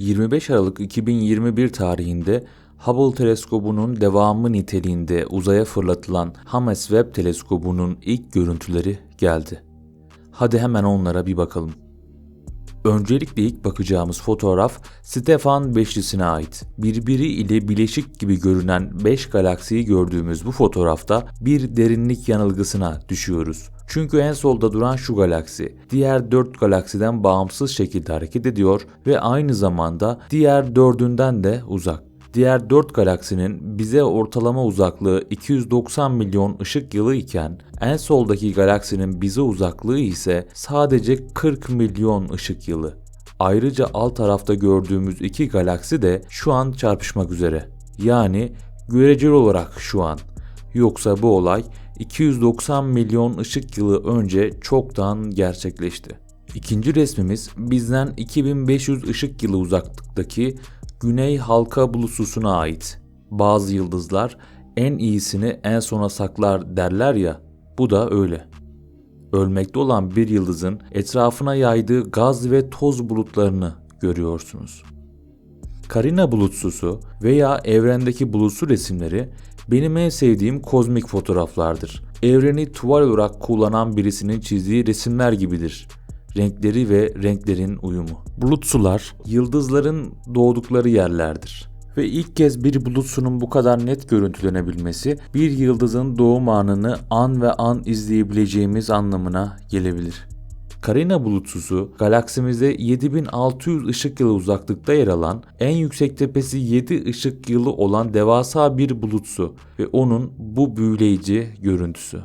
25 Aralık 2021 tarihinde Hubble teleskobunun devamı niteliğinde uzaya fırlatılan James Webb teleskobunun ilk görüntüleri geldi. Hadi hemen onlara bir bakalım. Öncelikle ilk bakacağımız fotoğraf Stefan Beşlisi'ne ait. Birbiri ile bileşik gibi görünen 5 galaksiyi gördüğümüz bu fotoğrafta bir derinlik yanılgısına düşüyoruz. Çünkü en solda duran şu galaksi, diğer 4 galaksiden bağımsız şekilde hareket ediyor ve aynı zamanda diğer dördünden de uzak. Diğer 4 galaksinin bize ortalama uzaklığı 290 milyon ışık yılı iken en soldaki galaksinin bize uzaklığı ise sadece 40 milyon ışık yılı. Ayrıca alt tarafta gördüğümüz iki galaksi de şu an çarpışmak üzere. Yani göreceli olarak şu an. Yoksa bu olay 290 milyon ışık yılı önce çoktan gerçekleşti. İkinci resmimiz bizden 2500 ışık yılı uzaklıktaki Güney Halka Bulutusuna ait. Bazı yıldızlar en iyisini en sona saklar derler ya, bu da öyle. Ölmekte olan bir yıldızın etrafına yaydığı gaz ve toz bulutlarını görüyorsunuz. Karina bulutsusu veya evrendeki bulutsu resimleri benim en sevdiğim kozmik fotoğraflardır. Evreni tuval olarak kullanan birisinin çizdiği resimler gibidir renkleri ve renklerin uyumu. Bulut sular yıldızların doğdukları yerlerdir. Ve ilk kez bir bulutsunun bu kadar net görüntülenebilmesi bir yıldızın doğum anını an ve an izleyebileceğimiz anlamına gelebilir. Carina bulutsuzu galaksimizde 7600 ışık yılı uzaklıkta yer alan en yüksek tepesi 7 ışık yılı olan devasa bir bulutsu ve onun bu büyüleyici görüntüsü.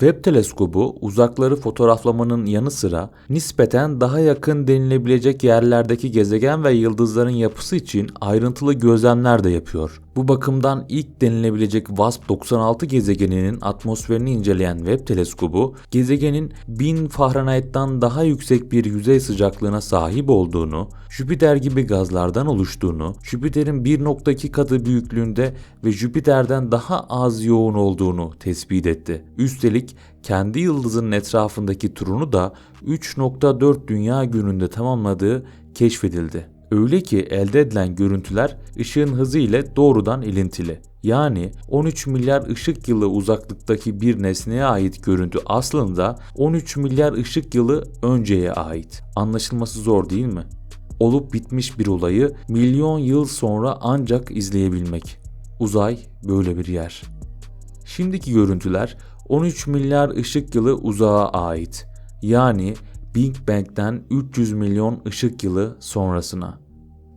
Webb teleskobu uzakları fotoğraflamanın yanı sıra nispeten daha yakın denilebilecek yerlerdeki gezegen ve yıldızların yapısı için ayrıntılı gözlemler de yapıyor. Bu bakımdan ilk denilebilecek WASP 96 gezegeninin atmosferini inceleyen Webb teleskobu, gezegenin 1000 Fahrenheit'tan daha yüksek bir yüzey sıcaklığına sahip olduğunu, Jüpiter gibi gazlardan oluştuğunu, Jüpiter'in 1.2 katı büyüklüğünde ve Jüpiter'den daha az yoğun olduğunu tespit etti. Üstelik kendi yıldızının etrafındaki turunu da 3.4 dünya gününde tamamladığı keşfedildi. Öyle ki elde edilen görüntüler ışığın hızı ile doğrudan ilintili. Yani 13 milyar ışık yılı uzaklıktaki bir nesneye ait görüntü aslında 13 milyar ışık yılı önceye ait. Anlaşılması zor değil mi? Olup bitmiş bir olayı milyon yıl sonra ancak izleyebilmek. Uzay böyle bir yer. Şimdiki görüntüler 13 milyar ışık yılı uzağa ait. Yani Big Bang'den 300 milyon ışık yılı sonrasına.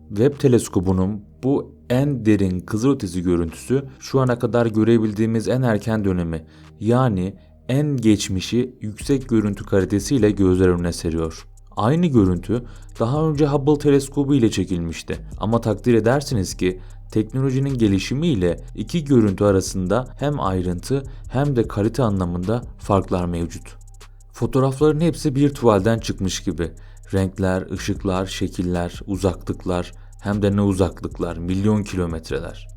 Webb teleskobunun bu en derin kızılötesi görüntüsü şu ana kadar görebildiğimiz en erken dönemi yani en geçmişi yüksek görüntü kalitesiyle gözler önüne seriyor. Aynı görüntü daha önce Hubble teleskobu ile çekilmişti ama takdir edersiniz ki teknolojinin gelişimiyle iki görüntü arasında hem ayrıntı hem de kalite anlamında farklar mevcut. Fotoğrafların hepsi bir tuvalden çıkmış gibi. Renkler, ışıklar, şekiller, uzaklıklar hem de ne uzaklıklar, milyon kilometreler.